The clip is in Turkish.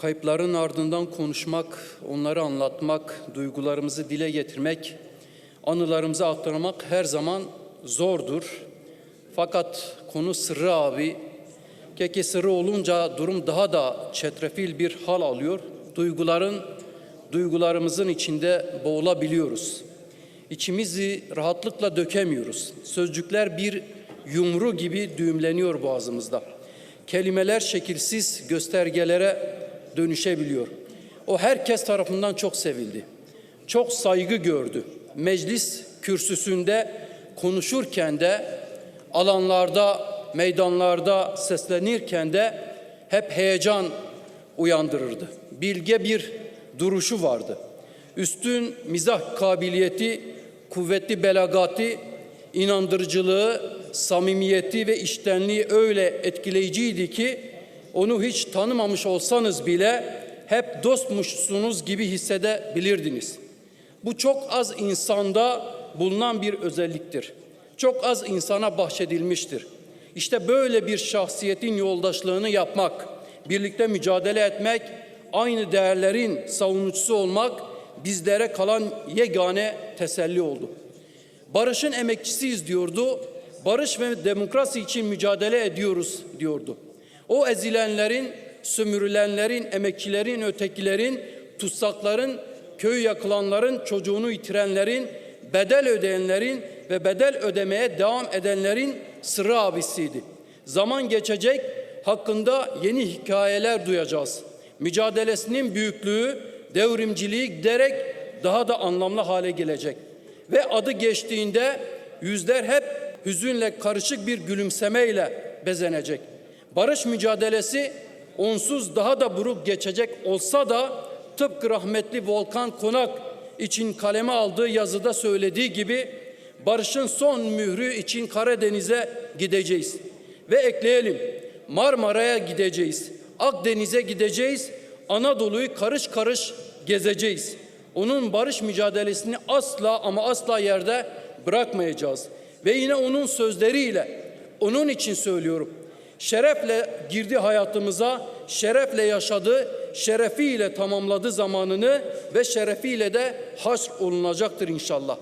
Kayıpların ardından konuşmak, onları anlatmak, duygularımızı dile getirmek, anılarımızı aktarmak her zaman zordur. Fakat konu sırrı abi. Keke sırrı olunca durum daha da çetrefil bir hal alıyor. Duyguların, duygularımızın içinde boğulabiliyoruz. İçimizi rahatlıkla dökemiyoruz. Sözcükler bir yumru gibi düğümleniyor boğazımızda. Kelimeler şekilsiz göstergelere dönüşebiliyor. O herkes tarafından çok sevildi. Çok saygı gördü. Meclis kürsüsünde konuşurken de alanlarda, meydanlarda seslenirken de hep heyecan uyandırırdı. Bilge bir duruşu vardı. Üstün mizah kabiliyeti, kuvvetli belagati, inandırıcılığı, samimiyeti ve iştenliği öyle etkileyiciydi ki onu hiç tanımamış olsanız bile hep dostmuşsunuz gibi hissedebilirdiniz. Bu çok az insanda bulunan bir özelliktir. Çok az insana bahşedilmiştir. İşte böyle bir şahsiyetin yoldaşlığını yapmak, birlikte mücadele etmek, aynı değerlerin savunucusu olmak bizlere kalan yegane teselli oldu. Barışın emekçisiyiz diyordu. Barış ve demokrasi için mücadele ediyoruz diyordu. O ezilenlerin, sömürülenlerin, emekçilerin, ötekilerin, tutsakların, köy yakılanların, çocuğunu yitirenlerin, bedel ödeyenlerin ve bedel ödemeye devam edenlerin sırrı abisiydi. Zaman geçecek, hakkında yeni hikayeler duyacağız. Mücadelesinin büyüklüğü, devrimciliği giderek daha da anlamlı hale gelecek. Ve adı geçtiğinde yüzler hep hüzünle karışık bir gülümsemeyle bezenecek. Barış mücadelesi onsuz daha da buruk geçecek olsa da tıpkı rahmetli Volkan Konak için kaleme aldığı yazıda söylediği gibi barışın son mührü için Karadeniz'e gideceğiz. Ve ekleyelim Marmara'ya gideceğiz. Akdeniz'e gideceğiz. Anadolu'yu karış karış gezeceğiz. Onun barış mücadelesini asla ama asla yerde bırakmayacağız. Ve yine onun sözleriyle onun için söylüyorum. Şerefle girdi hayatımıza, şerefle yaşadı, şerefiyle tamamladı zamanını ve şerefiyle de haşr olunacaktır inşallah.